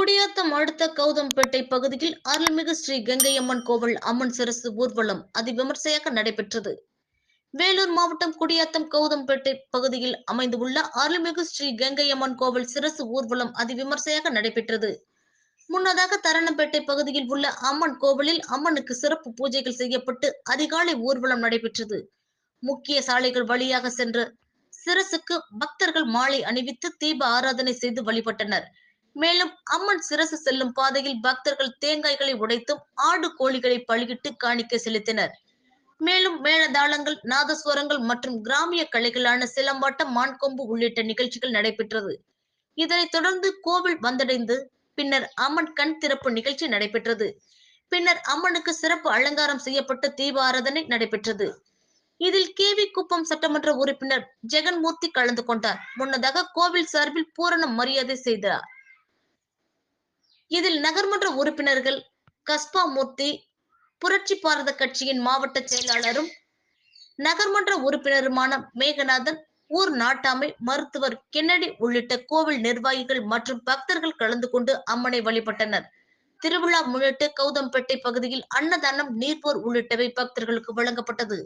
குடியாத்தம் அடுத்த கௌதம்பேட்டை பகுதியில் அருள்மிகு ஸ்ரீ கங்கையம்மன் கோவில் அம்மன் சிரசு ஊர்வலம் அதிவிமர்சையாக நடைபெற்றது. வேலூர் மாவட்டம் குடியாத்தம் கௌதம்பேட்டை பகுதியில் அமைந்துள்ள அருள்மிகு ஸ்ரீ கங்கையம்மன் கோவில் சிரசு ஊர்வலம் அதிவிமர்சையாக நடைபெற்றது. முன்னதாக தரணம்பேட்டை பகுதியில் உள்ள அம்மன் கோவிலில் அம்மனுக்கு சிறப்பு பூஜைகள் செய்யப்பட்டு அதிகாலை ஊர்வலம் நடைபெற்றது. முக்கிய சாலைகள் வழியாக சென்று சிரசுக்கு பக்தர்கள் மாலை அணிவித்து தீப ஆராதனை செய்து வழிபட்டனர். மேலும் அம்மன் சிரசு செல்லும் பாதையில் பக்தர்கள் தேங்காய்களை உடைத்தும் ஆடு கோழிகளை பலியிட்டு காணிக்க செலுத்தினர். மேலும் மேளதாளங்கள் நாதஸ்வரங்கள் மற்றும் கிராமிய கலைகளான சிலம்பாட்டம் மான்கொம்பு உள்ளிட்ட நிகழ்ச்சிகள் நடைபெற்றது. இதனைத் தொடர்ந்து கோவில் வந்தடைந்து பின்னர் அம்மன் கண் திறப்பு நிகழ்ச்சி நடைபெற்றது. பின்னர் அம்மனுக்கு சிறப்பு அலங்காரம் செய்யப்பட்ட தீபாராதனை நடைபெற்றது. இதில் கேவி குப்பம் சட்டமன்ற உறுப்பினர் ஜெகன்மூர்த்தி கலந்து கொண்டார். முன்னதாக கோவில் சார்பில் பூரண மரியாதை செய்தார். இதில் நகர்மன்ற உறுப்பினர்கள் கஸ்பா மூர்த்தி புரட்சி பாரத கட்சியின் மாவட்ட செயலாளரும் நகர்மன்ற உறுப்பினருமான மேகநாதன் ஊர் நாட்டாமை மருத்துவர் கென்னடி உள்ளிட்ட கோவில் நிர்வாகிகள் மற்றும் பக்தர்கள் கலந்து கொண்டு அம்மனை வழிபட்டனர். திருவிழா முன்னிட்டு கௌதம்பேட்டை பகுதியில் அன்னதானம் நீர்போர் உள்ளிட்டவை பக்தர்களுக்கு வழங்கப்பட்டது.